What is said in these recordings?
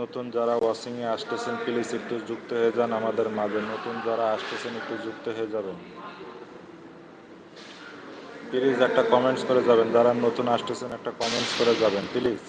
নতুন যারা ওয়াশিং এ আসতেছেন প্লিজ একটু যুক্ত হয়ে যান আমাদের মাঝে। নতুন যারা আসতেছেন, একটু যুক্ত হয়ে যাবেন। প্লিজ একটা কমেন্টস করে যাবেন। যারা নতুন আসতেছেন, একটা কমেন্টস করে যাবেন প্লিজ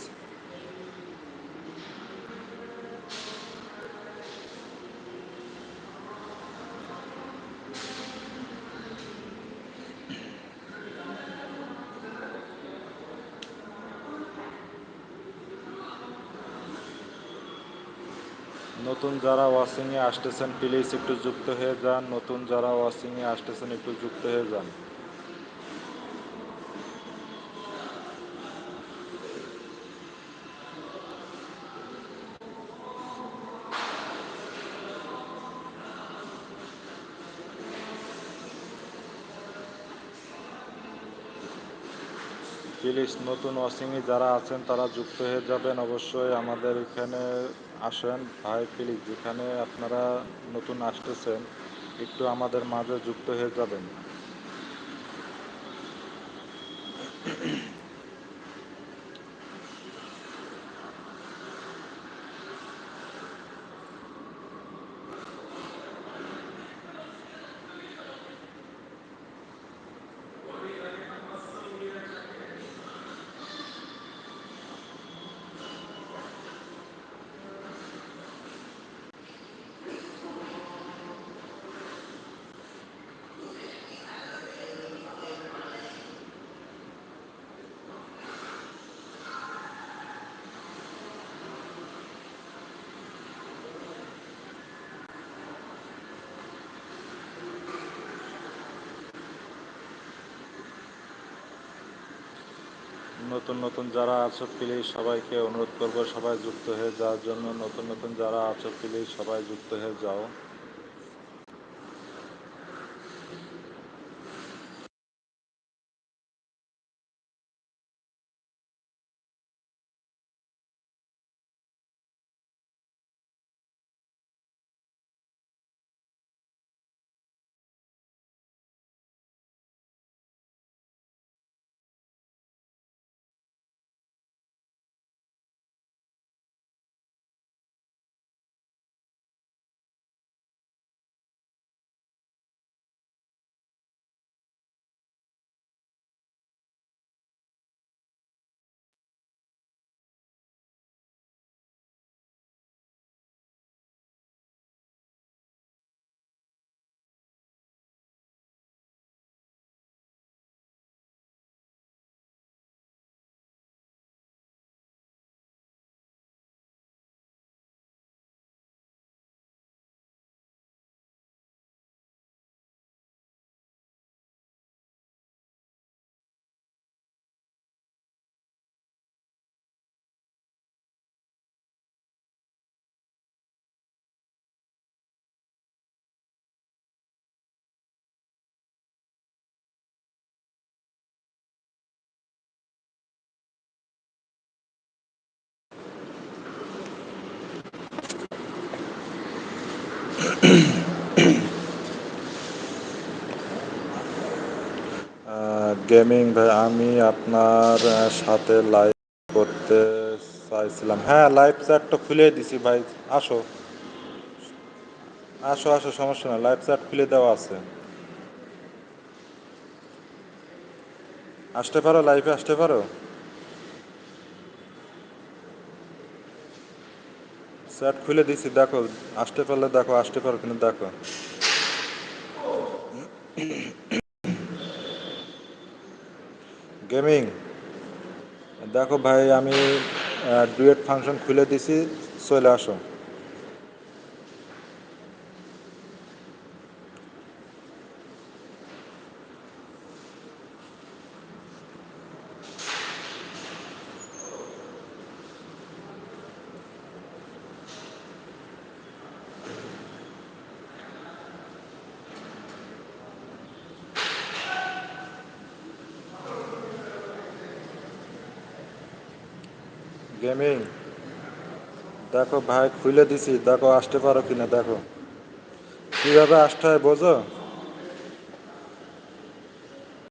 নতুন যারা ওয়াশিংয়ে আসতেছেন প্লিজ একটু যুক্ত হয়ে যান। নতুন যারা ওয়াশিংয়ে আসতেছেন, একটু যুক্ত হয়ে যান। প্লিজ নতুন ওয়াশিংয়ে যারা আছেন, তারা যুক্ত হয়ে যাবেন। অবশ্যই আমাদের এখানে আসেন। ভাই, প্লিজ যেখানে আপনারা নতুন আসতেছেন, একটু আমাদের মাঝে যুক্ত হয়ে যাবেন। নতুন নতুন যারা আছো প্লিজ সবাইকে অনুরোধ করব সবাই যুক্ত হয়ে যাওয়ার জন্য। নতুন নতুন যারা আছো প্লিজ সবাই যুক্ত হয়ে যাও। গেমিং ভাই, আমি আপনার সাথে লাইভ করতে চাইছিলাম। হ্যাঁ লাইভ চ্যাটটা খুলে দিছি ভাই। আসো। আসো আসো, সমস্যা না লাইভ চ্যাট খুলে দেওয়া আছে। আসতে পারো লাইভে আসতে পারো? চ্যাট খুলে দিছি, দেখো, আসতে পারলে দেখো, আসতে পারো কিন্তু দেখো। গেমিং। দেখো ভাই, আমি ডুয়েট ফাংশন খুলে দিছি, চলে আসো। গেমিং। দেখো ভাই খুলে দিছি দেখো আসতে পারো কিনা দেখো। কীভাবে আসতে হয় বোঝো?